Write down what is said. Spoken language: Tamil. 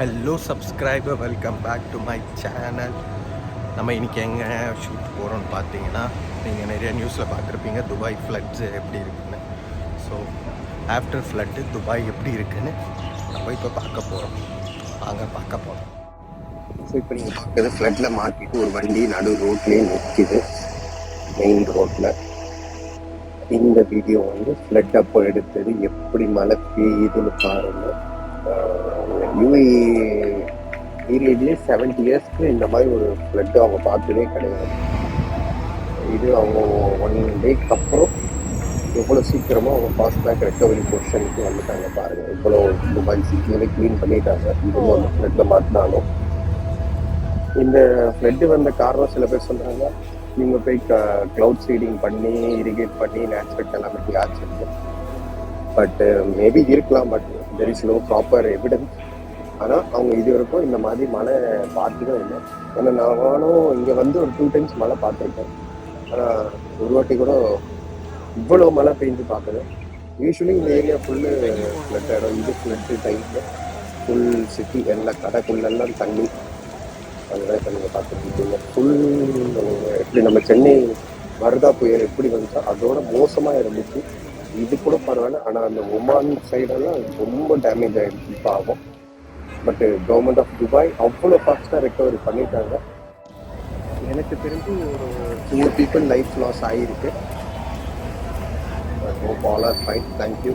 Hello subscriber welcome back to my channel நம்ம இன்றைக்கி எங்கே ஷூட் போகிறோம்னு பார்த்தீங்கன்னா நீங்கள் நிறைய நியூஸில் பார்த்துருப்பீங்க. துபாய் ஃப்ளட்ஸு எப்படி இருக்குன்னு. ஸோ ஆஃப்டர் ஃப்ளட்டு துபாய் எப்படி இருக்குன்னு நம்ம இப்போ பார்க்க போகிறோம் வாங்க பார்க்க போகிறோம் ஸோ இப்போ நீங்கள் பார்க்குறது ஃப்ளட்டில் மாட்டிட்டு ஒரு வண்டி நடு ரோட்லேயே நிற்கிது மெயின் ரோட்டில் இந்த வீடியோ வந்து ஃப்ளட் அப்போ எடுத்தது எப்படி மழை பெய்யுதுன்னு பாருங்கள் யூஏ பீரியட்லேயே செவன்டி இயர்ஸ்க்கு இந்த மாதிரி ஒரு ஃப்ளட் அவங்க பார்த்ததே கிடையாது. இது அவங்க ஒன் டேக்கு அப்புறம் எவ்வளோ சீக்கிரமாக அவங்க ஃபாஸ்ட் பேக் ரெக்கவரி பொசிஷனுக்கு வந்துட்டாங்க பாருங்க. இவ்வளோ துபாய் சிட்டியிலே க்ளீன் பண்ணிட்டாங்க. இதுவும் அந்த ஃப்ளட்டில் மாட்டினாலும் இந்த ஃப்ளட்டு வந்த காரணம் சில பேர் சொல்றாங்க இவங்க போய் க்ளவுட் சீடிங் பண்ணி இரிகேட் பண்ணி நேச்சுரல் கலாமிட்டி ஆச்சு பட் மேபி இருக்கலாம் but there is no proper evidence ஆனால் அவங்க இது வரைக்கும் இந்த மாதிரி மழை பார்த்ததும் இல்லை. ஏன்னா நானும் இங்கே வந்து ஒரு டூ டைம்ஸ் மழை பார்த்துருக்கேன். ஆனால் ஒரு வாட்டி கூட இவ்வளோ மழை பெஞ்சு பார்க்குது யூஸ்வலி இந்த ஏரியா ஃபுல்லு ஃப்ளட் இடம் இது ஃப்ளட்டு டைமில் ஃபுல் சிட்டி எல்லா கடைக்குள்ளெல்லாம் தண்ணி. அதெல்லாம் இப்போ நீங்கள் பார்த்துருக்கீங்க. ஃபுல் எப்படி நம்ம சென்னை வருதா புயல் எப்படி வந்துச்சோ அதோட மோசமாக இருந்துச்சு. இது கூட பரவாயில்ல. ஆனால் அந்த ஒமான் சைடெல்லாம் ரொம்ப டேமேஜ் ஆகிடுச்சு இப்போ ஆகும் பட் கவர்மெண்ட் ஆஃப் துபாய் அவ்வளோ ஃபாஸ்ட்டாக ரெக்கவரி பண்ணிட்டாங்க. எனக்கு தெரிஞ்சு ஒரு ஃபோர் பீப்புள் லைஃப் லாஸ் ஆகிருக்கு hope all are fine thank you